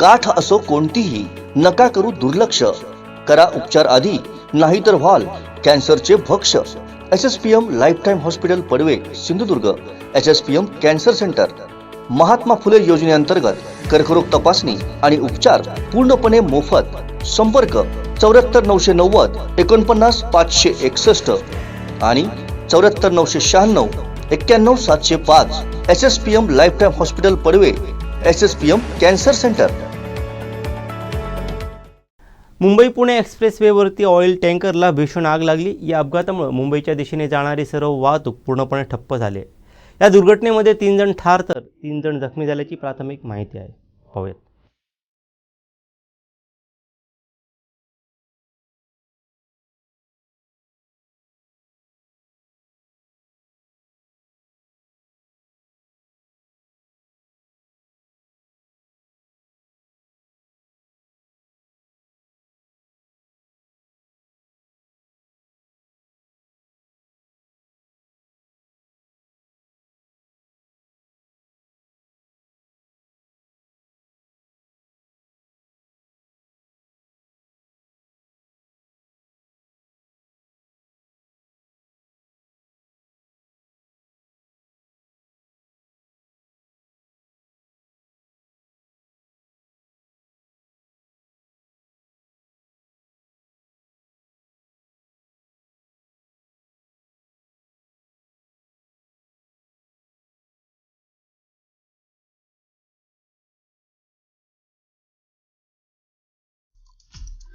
गाठ असो कोणतीही नका करू दुर्लक्ष. करा उपचार आधी नाहीतर व्हाल कॅन्सरचे भक्ष. S S P M life time hospital Padve Sindhudurg. H S P M cancer centre. Mahatma Phule योजनेअंतर्गत कर्करोग तपासणी आणि उपचार पूर्णपणे मोफत. संपर्क चौऱ्याहत्तर नऊशे नव्वद एकोणपन्नास पाचशे एकसष्ट आणि चौऱ्याहत्तर नऊशे शहाण्णव एक्क्याण्णव सातशे पाच. S S P M life time hospital Padve S S P M cancer centre. Mumbai Pune एक्सप्रेसवेवरती oil टँकरला भीषण आग लागली. या अपघातामुळे मुंबईच्या दिशेने जाणारी सर्व वाहतूक पूर्णपणे ठप्प झाली. या दुर्घटनेमध्ये तीन जण ठार तर तीन जण जखमी झाल्याची प्राथमिक माहिती आहे. पाहूयात.